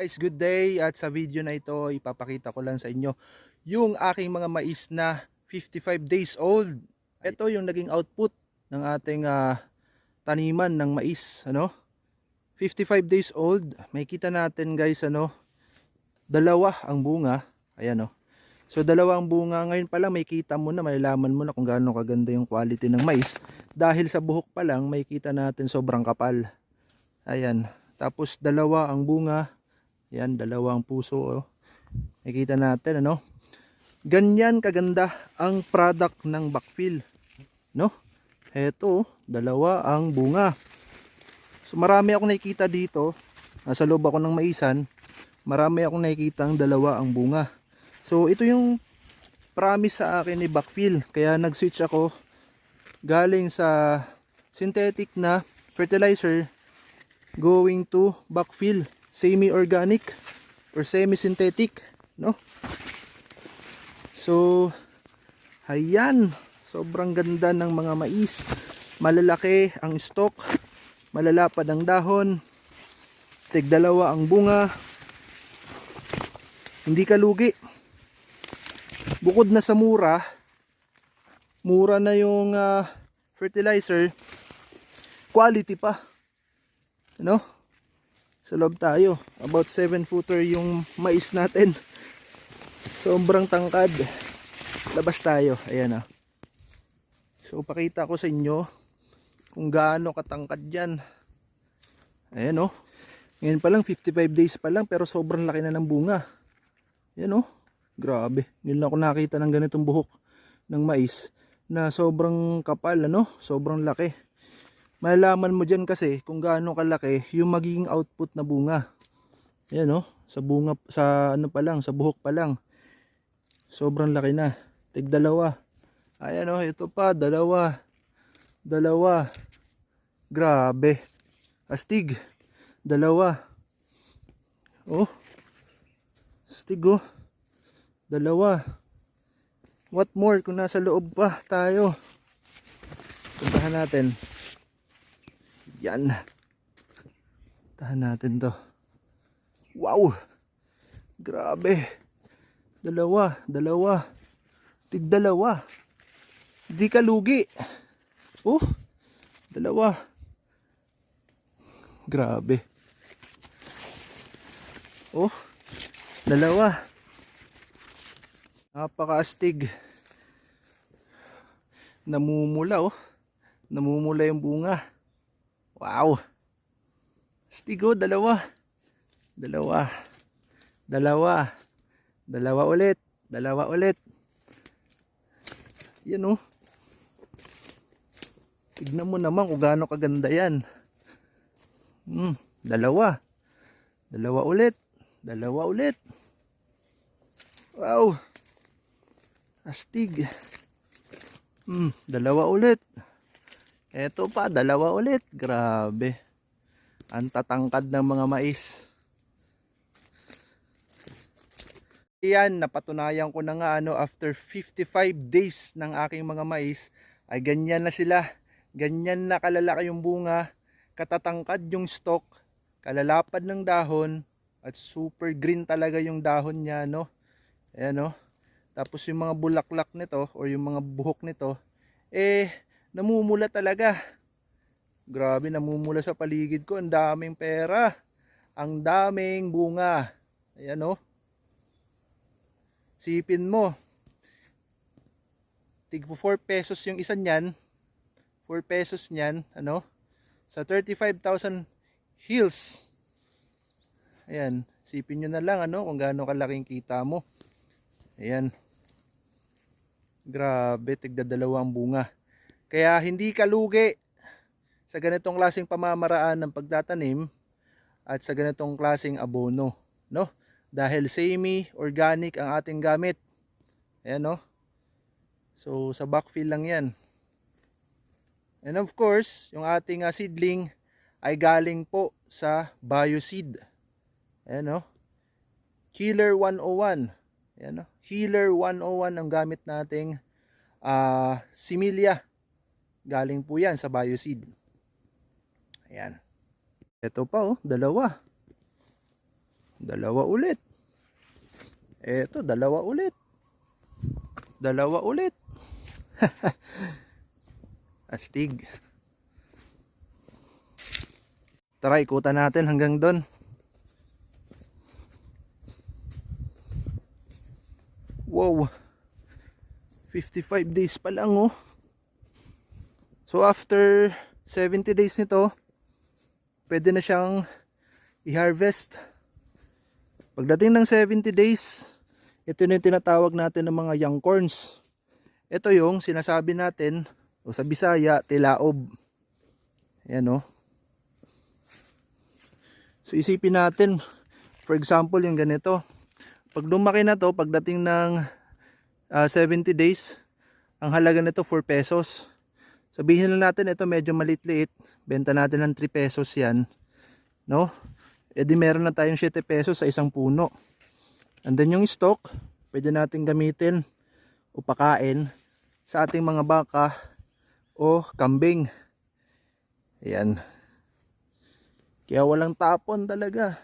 Guys, good day at sa video na ito ipapakita ko lang sa inyo yung aking mga mais na 55 days old. Ito yung naging output ng ating ah, taniman ng mais, ano? 55 days old. May kita natin guys, ano? Dalawa ang bunga. Ayan oh. So dalawa ang bunga ngayon pa lang may kita mo na, malalaman mo na kung gaano kaganda yung quality ng mais. Dahil sa buhok pa lang may kita natin sobrang kapal. Ayan. Tapos dalawa ang bunga. Yan, dalawang puso. Oh. Nakita natin, ano? Ganyan kaganda ang product ng backfill. No? Heto, oh, dalawa ang bunga. So marami akong nakikita dito. Nasa loob ako ng maisan. Marami akong nakikita ang dalawa ang bunga. So ito yung promise sa akin ni backfill. Kaya nag-switch ako galing sa synthetic na fertilizer going to backfill semi-organic or semi-synthetic no? So ayan. Sobrang ganda ng mga mais. Malalaki ang stalk malalapad ang dahon. Tigdalawa ang bunga. Hindi ka lugi bukod na sa mura mura na yung ah, fertilizer quality pa. Ano sa loob tayo. About 7 footer yung mais natin. Sobrang tangkad. Labas tayo. Ayan ah. So pakita ko sa inyo kung gaano katangkad yan. Ayan oh. Ngayon pa lang 55 days pa lang pero sobrang laki na ng bunga. Ayan oh. Grabe. Ngayon lang ako nakita ng ganitong buhok ng mais na sobrang kapal ano? Sobrang laki malalaman mo dyan kasi kung gaano kalaki yung magiging output na bunga. Ayan oh, sa bunga, sa ano pa lang, sa buhok pa lang. Sobrang laki na. Tig dalawa. Ayan oh, ito pa, dalawa. Dalawa. Grabe. Astig. Dalawa. Oh. Astig oh. Dalawa. What more kung nasa loob pa tayo. Puntahan natin. Yan. Tahan natin to. Wow! Grabe. Dalawa, dalawa. Tig dalawa. Di ka lugi. Oh, dalawa. Grabe. Oh, dalawa. Napakaastig. Namumula oh. Namumula yung bunga. Wow. Stigo, dalawa. Dalawa. Dalawa. Dalawa ulit. Dalawa ulit. Yan oh. Tignan mo naman kung gaano kaganda yan. Hmm, dalawa. Dalawa ulit. Dalawa ulit. Wow. Astig. Hmm, dalawa ulit. Eto pa, dalawa ulit. Grabe. Ang tatangkad ng mga mais. Yan, napatunayan ko na nga ano, after 55 days ng aking mga mais, ay ganyan na sila. Ganyan na kalalaki yung bunga, katatangkad yung stalk, kalalapad ng dahon, at super green talaga yung dahon niya, no? Ayan, no? Tapos yung mga bulaklak nito, or yung mga buhok nito, eh, namumula talaga. Grabe, namumula sa paligid ko. Ang daming pera. Ang daming bunga. Ayan o. Sipin mo. Tig 4 pesos yung isa niyan. 4 pesos niyan. Ano? Sa 35,000 hills. Ayan. Sipin nyo na lang ano kung gaano kalaking kita mo. Ayan. Grabe, tigda dalawang bunga. Kaya hindi ka lugi sa ganitong klaseng pamamaraan ng pagtatanim at sa ganitong klaseng abono, no? Dahil semi-organic ang ating gamit. Ayan, no? So, sa backfill lang yan. And of course, yung ating uh, seedling ay galing po sa bioseed. Ayan, no? Killer 101. Ayan, no? Healer 101 ang gamit nating uh, similia. Galing po yan sa bioseed. Ayan. Ito pa oh, dalawa. Dalawa ulit. Eto, dalawa ulit. Dalawa ulit. Astig. Tara, ikutan natin hanggang doon. Wow. 55 days pa lang oh. So after 70 days nito, pwede na siyang i-harvest. Pagdating ng 70 days, ito na yung tinatawag natin ng mga young corns. Ito yung sinasabi natin, o sa Bisaya, tilaob. Ayan o. So isipin natin, for example, yung ganito. Pag lumaki na to, pagdating ng ah, 70 days, ang halaga nito 4 pesos. Sabihin na natin ito medyo malit-liit, benta natin ng 3 pesos yan. No? E di meron na tayong 7 pesos sa isang puno. And then yung stock, pwede natin gamitin o pakain sa ating mga baka o kambing. Ayan. Kaya walang tapon talaga.